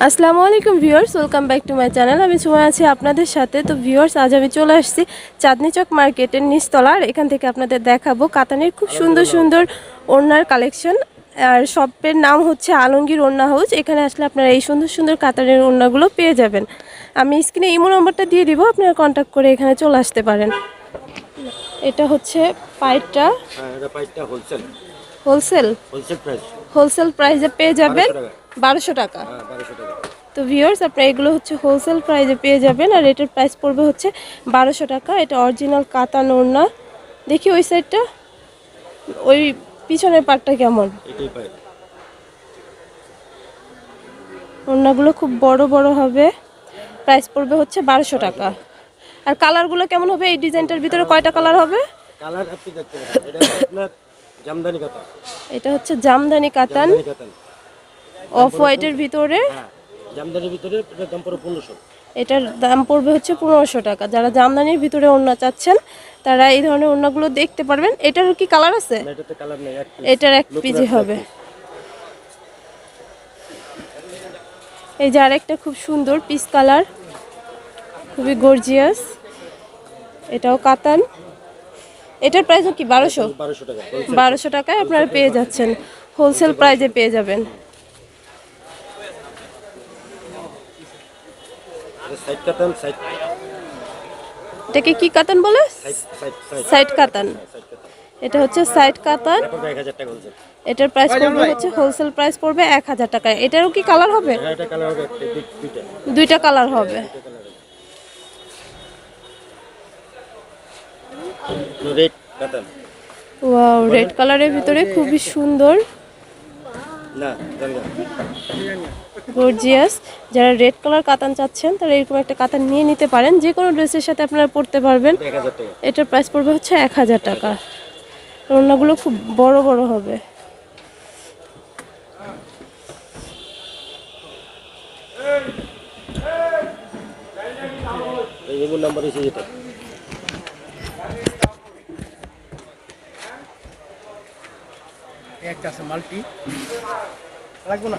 আসসালামু আলাইকুম viewers, welcome back to my channel. আমি সময় আছি আপনাদের সাথে। তো ভিউয়ার্স, আজ আমি চলে আসছি চাঁদনি চক মার্কেটের নিচতলা আর এখান থেকে আপনাদের দেখাবো কাতানের খুব সুন্দর সুন্দর ওড়নার কালেকশন। আর শপের নাম হচ্ছে আলমগীর ওড়না হাউস। এখানে আসলে আপনারা এই সুন্দর সুন্দর কাতানের ওড়নাগুলো পেয়ে যাবেন। আমি স্ক্রিনে ইমো নম্বরটা দিয়ে দিব, আপনারা কন্ট্যাক্ট করে এখানে চলে আসতে পারেন। এটা হচ্ছে পাইটটা হ্যাঁ এটা পাইপটা wholesale wholesale? Wholesale price. Wholesale প্রাইসে পেয়ে যাবেন বারোশো টাকা। হ্যাঁ তো ভিউয়ার্স আপনারা এগুলো হচ্ছে হোলসেল প্রাইসে পেয়ে যাবেন আর এটার প্রাইস পড়বে হচ্ছে বারোশো টাকা। এটা অরিজিনাল কাতান ওড়না দেখি ওই সাইডটা ওই পিছনের পাটটা কেমন? ওড়নাগুলো খুব বড় বড় হবে। প্রাইস পড়বে হচ্ছে বারোশো টাকা। আর কালারগুলো কেমন হবে? এই ডিজাইনটার ভিতরে কয়টা কালার হবে? কালার আপনি দেখতে এটা আপনার জামদানি কাতা এটা হচ্ছে জামদানি কাতান। কাতান। অফ হোয়াইটের ভিতরে। হ্যাঁ জামদানির ভিতরে এটার দাম পড়ে পনেরোশো। এটার দাম পড়বে হচ্ছে পনেরোশো টাকা। যারা জামদানির ভিতরে ওড়না চাচ্ছেন তারা এই ধরনের ওড়নাগুলো দেখতে পারবেন। এটার কি কালার আছে? না এটাতে কালার নেই এটার এক পিজি হবে। এই যে আরেকটা খুব সুন্দর পিস কালার খুবই গর্জিয়াস এটাও কাতান। এটার প্রাইস কি বারোশো? বারোশো টাকায় আপনারা পেয়ে যাচ্ছেন। হোলসেল প্রাইজে পেয়ে যাবেন। এটাকে কি কাতান বলে? সাইড সাইড কাতান এটা হচ্ছে সাইড কাতান এটার প্রাইস পড়বে হচ্ছে হোলসেল প্রাইস পড়বে এক হাজার টাকা এটারও কি কালার হবে? দুইটা। কালার হবে। রেড কাতান ওয়াও রেড কালারের ভিতরে খুবই সুন্দর। গর্জিয়াস যারা রেড কালার কাতান চাচ্ছেন তারা এরকম একটা কাতান নিয়ে নিতে পারেন। যে কোনো ড্রেসের সাথে আপনারা পরতে পারবেন। এটার প্রাইস পড়বে হচ্ছে এক হাজার টাকা। ওড়নাগুলো খুব বড় বড় হবে। নাম্বার একটা আছে মাল্টি। লাগবো না?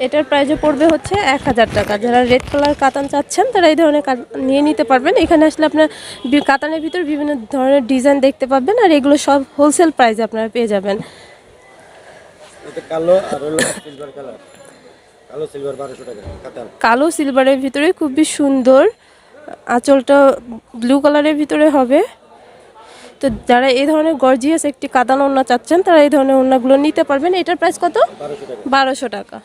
এটার প্রাইসও পড়বে হচ্ছে এক হাজার টাকা। যারা রেড কালার কাতান চাচ্ছেন তারা এই ধরনের নিয়ে নিতে পারবেন। এখানে আসলে আপনার বি- কাতানের ভিতর বিভিন্ন ধরনের ডিজাইন দেখতে পাবেন আর এগুলো সব হোলসেল প্রাইসে আপনারা পেয়ে যাবেন। কালো আর সিলভার কালার কালো সিলভার বারোশো টাকা কাতান কালো সিলভারের ভিতরে খুবই সুন্দর। আঁচলটা ব্লু কালারের ভিতরে হবে। তো যারা এই ধরনের গর্জিয়াস একটি কাতান ওড়না চাচ্ছেন তারা এই ধরনের ওড়নাগুলো নিতে পারবেন। এটার প্রাইস কত? বারোশো টাকা।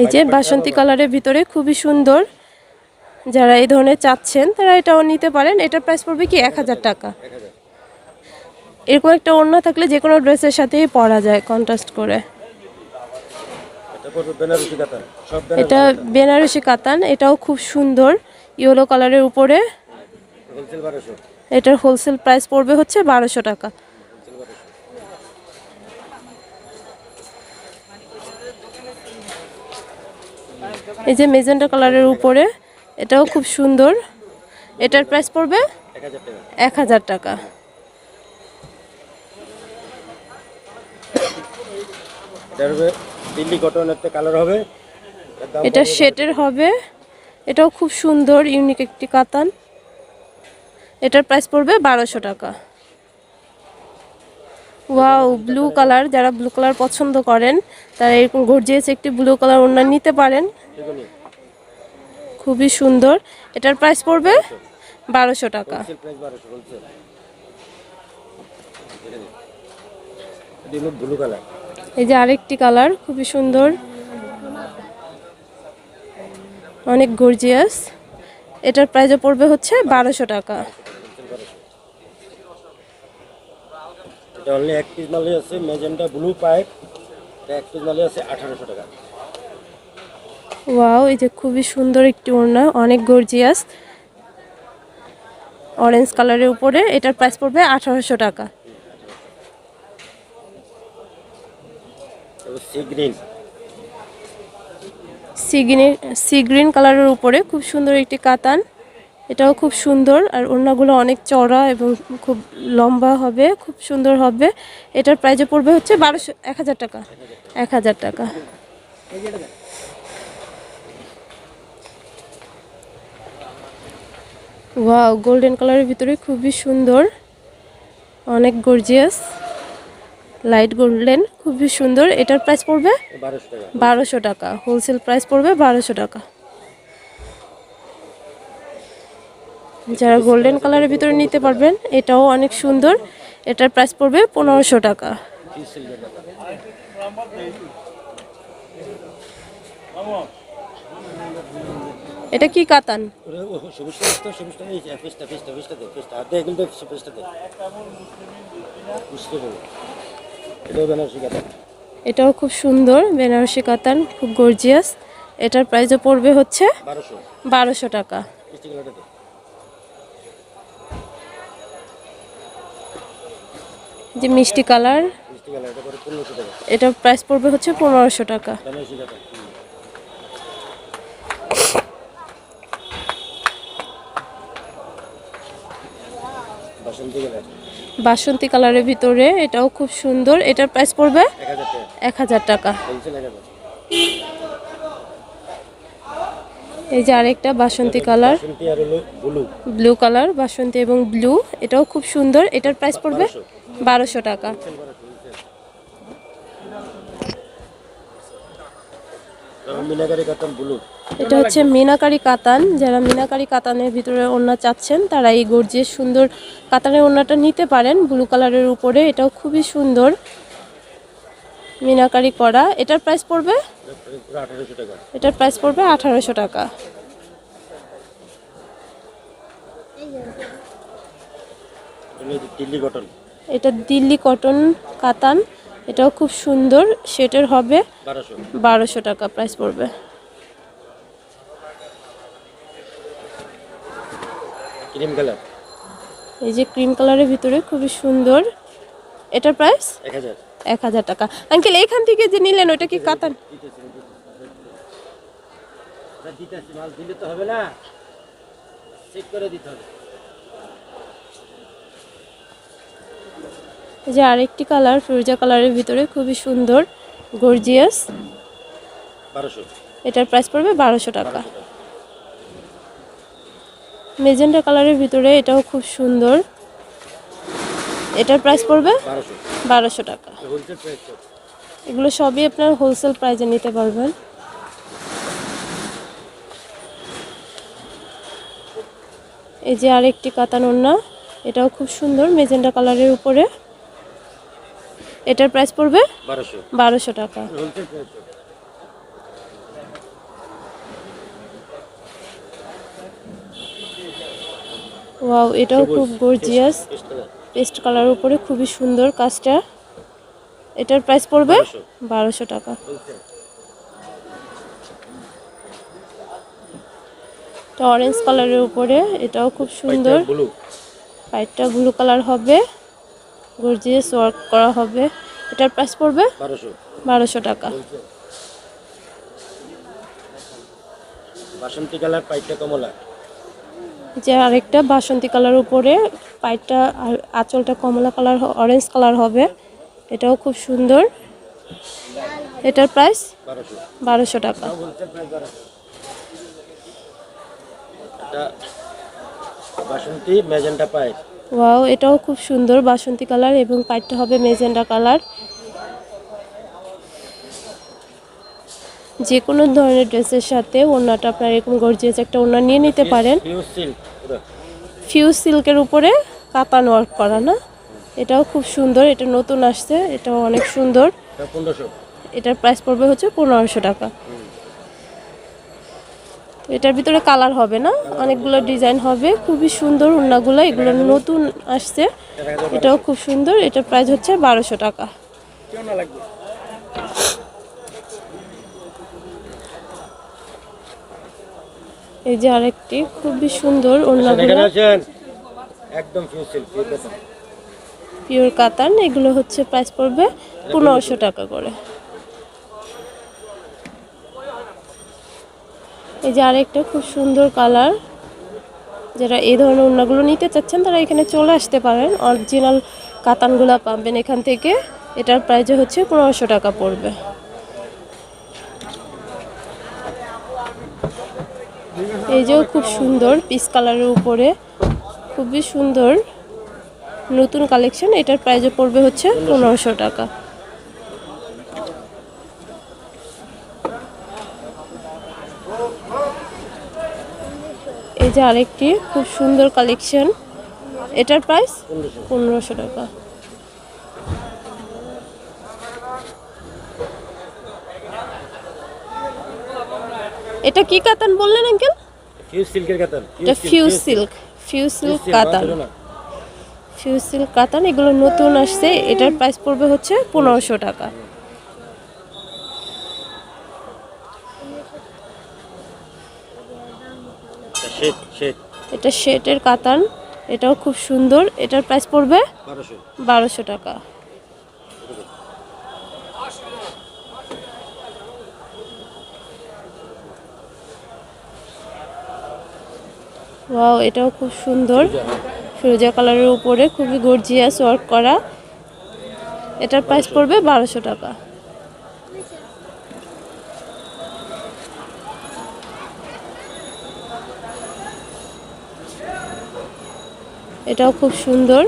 এই যে বাসন্তী কালারের ভিতরে খুবই সুন্দর। যারা এই ধরনের চাচ্ছেন তারা এটাও নিতে পারেন। এটার প্রাইস পড়বে কি এক হাজার টাকা। এরকম একটা ওড়না থাকলে যে কোনো ড্রেসের সাথেই পরা যায় কন্ট্রাস্ট করে। এটা বেনারসি কাতান এটাও খুব সুন্দর ইয়েলো কালারের উপরে। এটার হোলসেল প্রাইস পড়বে হচ্ছে বারোশো টাকা। এই যে মেজেন্টা কালারের উপরে এটাও খুব সুন্দর। এটার প্রাইস পড়বে এক হাজার টাকা। এটা দিল্লি কটন একটা কালার হবে। এটা শেটের হবে। এটাও খুব সুন্দর ইউনিক একটি কাতান। এটার প্রাইস পড়বে বারোশো টাকা। ওয়াও ব্লু কালার যারা ব্লু কালার পছন্দ করেন তারা এরকম গর্জিয়াস একটি ব্লু কালার ওড়না নিতে পারেন। খুবই সুন্দর। এটার প্রাইস পড়বে বারোশো টাকা। ব্লু কালার এই যে আরেকটি কালার খুবই সুন্দর। অনেক গর্জিয়াস এটার প্রাইসও পড়বে হচ্ছে বারোশো টাকা। এটা অনলি এক পিস মালে আছে মেজেন্টা ব্লু পাইপ এটা এক পিস মালে আছে আঠারোশো টাকা। ওয়াও এই যে খুবই সুন্দর একটি ওড়না অনেক গর্জিয়াস অরেঞ্জ কালারের উপরে এটার প্রাইস পড়বে আঠারোশো টাকা। সি গ্রিন সি গ্রিন কালারের উপরে খুব সুন্দর একটি কাতান। এটাও খুব সুন্দর আর ওড়নাগুলো অনেক চড়া এবং খুব লম্বা হবে, খুব সুন্দর হবে। এটার প্রাইজে পড়বে হচ্ছে বারোশো, এক হাজার টাকা। এক হাজার টাকা। ওয়াও গোল্ডেন কালারের ভিতরে খুবই সুন্দর। অনেক গর্জিয়াস লাইট গোল্ডেন খুবই সুন্দর এটার প্রাইস পড়বে বারোশো টাকা হোলসেল প্রাইস পড়বে বারোশো টাকা যারা গোল্ডেন কালারের ভিতরে নিতে পারবেন এটাও অনেক সুন্দর এটার প্রাইস পড়বে পনেরোশো টাকা এটা কি কাতান এটাও খুব সুন্দর বেনারসি কাতান খুব গর্জিয়াস এটার প্রাইসও পড়বে হচ্ছে বারোশো। টাকা। যে মিষ্টি কালার এটার প্রাইস পড়বে হচ্ছে পনেরোশো টাকা। বাসন্তী কালার। বাসন্তী কালারের ভিতরে, এটাও খুব সুন্দর। এটার প্রাইস পড়বে এক হাজার টাকা। এই যে আরেকটা বাসন্তী কালার। ব্লু কালার বাসন্তী এবং ব্লু এটাও খুব সুন্দর। এটার প্রাইস পড়বে বারোশো টাকা। ব্লু এটা হচ্ছে মিনাকারি কাতান। যারা মিনাকারি কাতানের ভিতরে ওড়না চাচ্ছেন তারা এই গর্জিয়াস সুন্দর কাতানের ওড়নাটা নিতে পারেন। ব্লু কালারের উপরে এটাও খুবই সুন্দর। মিনাকারি করা। এটার প্রাইস পড়বে? এটার প্রাইস পড়বে আঠারোশো টাকা। এগুলো দিল্লি কটন এটা দিল্লি কটন কাতান। এটাও খুব সুন্দর। সেটের হবে বারোশো। টাকা প্রাইস পড়বে। Cream colour? এই যে ক্রিম কালারের ভিতরে খুবই সুন্দর। এটার প্রাইস এক হাজার। টাকা। আঙ্কেল এইখান থেকে যে নিলেন ওটা কি কাতান? দিতেছি মাল দিলে তো হবে না। চেক করে দিতে হবে। এই যে আরেকটি কালার ফিরোজা কালারের ভিতরে খুবই সুন্দর গর্জিয়াস এটার প্রাইস পড়বে বারোশো টাকা। মেজেন্টা কালারের ভিতরে এটাও খুব সুন্দর। এটার প্রাইস পড়বে বারোশো টাকা। এগুলো সবই আপনার হোলসেল প্রাইসে নিতে পারবেন। এই যে আরেকটি কাতান ওড়না এটাও খুব সুন্দর মেজেন্টা কালারের উপরে। এটার প্রাইস পড়বে বারোশো টাকা। ওয়াও এটাও খুব গর্জিয়াস পেস্ট কালার উপরে খুবই সুন্দর কাজটা। এটার প্রাইস পড়বে? বারোশো। টাকা। এটা অরেঞ্জ কালারের উপরে এটাও খুব সুন্দর। পাইটটা ব্লু কালার হবে। গর্জিয়াস ওয়ার্ক করা হবে। এটার প্রাইস পড়বে? বারোশো। বারোশো টাকা। বাসন্তী কালার পাইটটা কমলা। যে আরেকটা বাসন্তী কালার উপরে পাইটটা আঁচলটা কমলা কালার অরেঞ্জ কালার হবে। এটাও খুব সুন্দর। এটার প্রাইস বারোশো টাকা। বাসন্তী ওয়াও এটাও খুব সুন্দর বাসন্তী কালার এবং পাইটটা হবে মেজেন্ডা কালার। যে কোনো ধরনের ড্রেসের সাথে ওড়নাটা আপনার এরকম গর্জিয়াস একটা ওড়না নিয়ে নিতে পারেন। ফিউজ সিল্কের উপরে কাতান ওয়ার্ক করা না? এটাও খুব সুন্দর এটা নতুন আসছে এটাও অনেক সুন্দর। এটার প্রাইস পড়বে হচ্ছে পনেরোশো টাকা। এটার ভিতরে কালার হবে না? অনেকগুলো ডিজাইন হবে খুবই সুন্দর ওড়নাগুলো এগুলো নতুন আসছে। এটাও খুব সুন্দর এটার প্রাইস হচ্ছে বারোশো টাকা কেউ না লাগবে এই যে আরেকটি খুবই সুন্দর এখানে ওড়নাগুলো একদম পিওর কাতান এগুলো হচ্ছে প্রাইস পড়বে পনেরোশো টাকা করে। এই যে আরেকটা খুব সুন্দর কালার যারা এই ধরনের ওড়নাগুলো নিতে চাচ্ছেন তারা এখানে চলে আসতে পারেন। অরিজিনাল কাতানগুলো পাবেন এখান থেকে। এটার প্রাইস হচ্ছে পনেরোশো টাকা পড়বে। এই যেও খুব সুন্দর পিস কালারের উপরে। খুবই সুন্দর নতুন কালেকশন। এটার প্রাইসও পড়বে হচ্ছে পনেরোশো টাকা। এই যে আরেকটি খুব সুন্দর কালেকশন। এটার প্রাইস পনেরোশো টাকা। এটা কি কাতান বললেন আঙ্কেল? ফিউজ সিল্কের কাতান। এটা ফিউজ সিল্ক ফিউজ সিল্ক কাতান। ফিউজ সিল্ক কাতান এগুলো নতুন আসছে। এটার প্রাইস পড়বে হচ্ছে পনেরোশো টাকা। এটা শেটের কাতান এটাও খুব সুন্দর। এটার প্রাইস পড়বে বারোশো টাকা। ওয়াও এটাও খুব সুন্দর। ফিরোজা কালারের উপরে খুবই গর্জিয়াস ওয়ার্ক করা। এটার প্রাইস পড়বে বারোশো টাকা। এটাও খুব সুন্দর।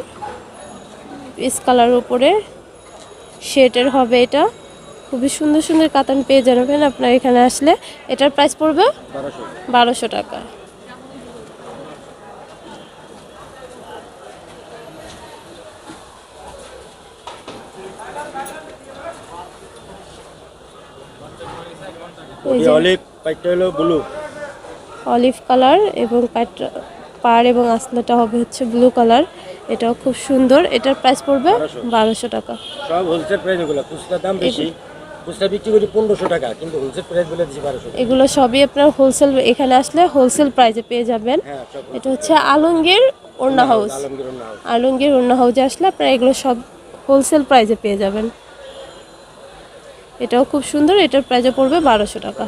পিস কালার উপরে। শেটের হবে এটা। খুবই সুন্দর সুন্দর কাতান পেয়ে যাবেন আপনার এখানে আসলে। এটার প্রাইস পড়বে বারোশো টাকা। অলিভ পাইটটা হলো ব্লু অলিভ কালার এবং পাড় এবং আসলাটা হবে হচ্ছে ব্লু কালার। এটাও খুব সুন্দর। এটার প্রাইস পড়বে বারোশো। টাকা। সব হোলসেল প্রাইস এগুলো। খুচরা দাম বেশি। খুচরা বিক্রি করি পনেরোশো টাকা কিন্তু হোলসেল প্রাইস বলে দিচ্ছি বারোশো এগুলো সবই আপনার হোলসেল এখানে আসলে হোলসেল প্রাইসে পেয়ে যাবেন। হ্যাঁ এটা হচ্ছে আলমগীর ওড়না হাউস আলমগীর ওড়না হাউসে আসলে আপনারা এগুলো সব হোলসেল প্রাইসে পেয়ে যাবেন। এটাও খুব সুন্দর এটার প্রাইসে পড়বে বারোশো টাকা।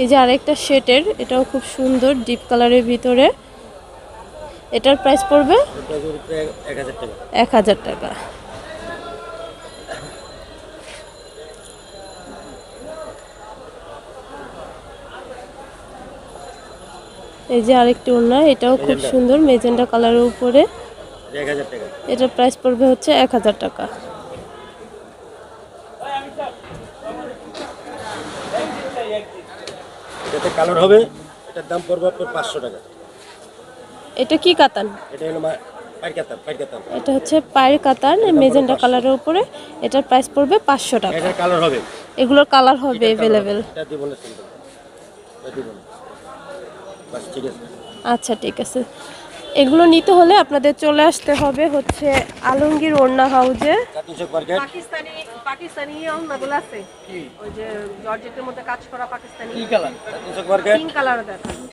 এই যে আরেকটা শেটের এটাও খুব সুন্দর ডিপ কালারের ভিতরে। এটার প্রাইস পড়বে এক হাজার টাকা। এই যে আরেকটি ওড়না এটাও খুব সুন্দর মেজেন্টা কালারের উপরে। এটার প্রাইস পড়বে হচ্ছে এক হাজার টাকা। এটাতে কালার হবে এটার দাম পড়বে আপনার পাঁচশো টাকা। এটা কি কাতান? এটা হলো এটা হচ্ছে পায়ের কাতান মেজেন্টা কালারের উপরে। এটার প্রাইস পড়বে পাঁচশো টাকা। এটার কালার হবে। এগুলোর কালার হবে অ্যাভেলেবেল আচ্ছা ঠিক আছে। এগুলো নিতে হলে আপনাদের চলে আসতে হবে হচ্ছে আলমগীর ওড়না হাউজে। পাকিস্তানি পাকিস্তানি আছে। ওই যে জর্জেটের মধ্যে কাজ করা পাকিস্তানি কি কালার? Pink colour